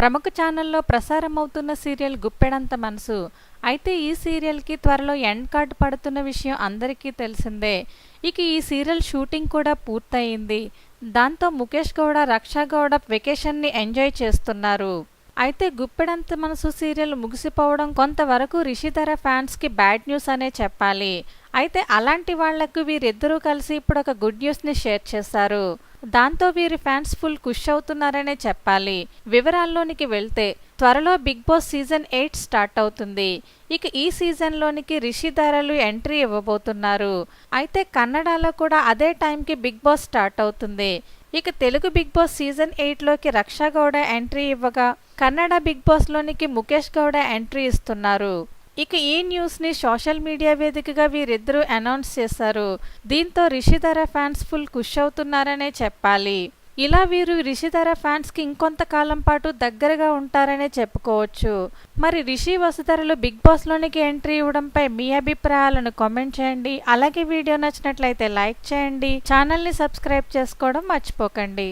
ప్రముఖ ఛానల్లో ప్రసారం అవుతున్న సీరియల్ గుప్పెడంత మనసు. అయితే ఈ సీరియల్కి త్వరలో ఎండ్ కార్డ్ పడుతున్న విషయం అందరికీ తెలిసిందే. ఇక ఈ సీరియల్ షూటింగ్ కూడా పూర్తయింది. దాంతో ముఖేష్ గౌడ రక్షా గౌడ వెకేషన్ని ఎంజాయ్ చేస్తున్నారు. అయితే గుప్పెడంత మనసు సీరియల్ ముగిసిపోవడం కొంతవరకు రిషిధర ఫ్యాన్స్కి బ్యాడ్ న్యూస్ అనే చెప్పాలి. అయితే అలాంటి వాళ్ళకు వీరిద్దరూ కలిసి ఇప్పుడు ఒక గుడ్ న్యూస్ని షేర్ చేశారు. దాంతో వీరి ఫ్యాన్స్ ఫుల్ ఖుష్ అవుతున్నారనే చెప్పాలి. వివరాల్లోనికి వెళ్తే త్వరలో Big Boss season eight start అవుతుంది. ఇక ఈ సీజన్లోనికి రిషిధారలు ఎంట్రీ ఇవ్వబోతున్నారు. అయితే కన్నడలో కూడా అదే టైంకి బిగ్ బాస్ స్టార్ట్ అవుతుంది. ఇక తెలుగు బిగ్ బాస్ సీజన్ ఎయిట్లోకి రక్షా గౌడ ఎంట్రీ ఇవ్వగా కన్నడ బిగ్ బాస్లోనికి ముఖేష్ గౌడ ఎంట్రీ ఇస్తున్నారు. ఇక ఈ న్యూస్ని సోషల్ మీడియా వేదికగా వీరిద్దరూ అనౌన్స్ చేశారు. దీంతో రిషిధర ఫ్యాన్స్ ఫుల్ ఖుష్ అవుతున్నారనే చెప్పాలి. ఇలా వీరు రిషిధర ఫ్యాన్స్కి ఇంకొంతకాలం పాటు దగ్గరగా ఉంటారనే చెప్పుకోవచ్చు. మరి రిషి వసుధరలు బిగ్ బాస్లోనికి ఎంట్రీ ఇవ్వడంపై మీ అభిప్రాయాలను కామెంట్ చేయండి. అలాగే వీడియో నచ్చినట్లయితే లైక్ చేయండి. ఛానల్ని సబ్స్క్రైబ్ చేసుకోవడం మర్చిపోకండి.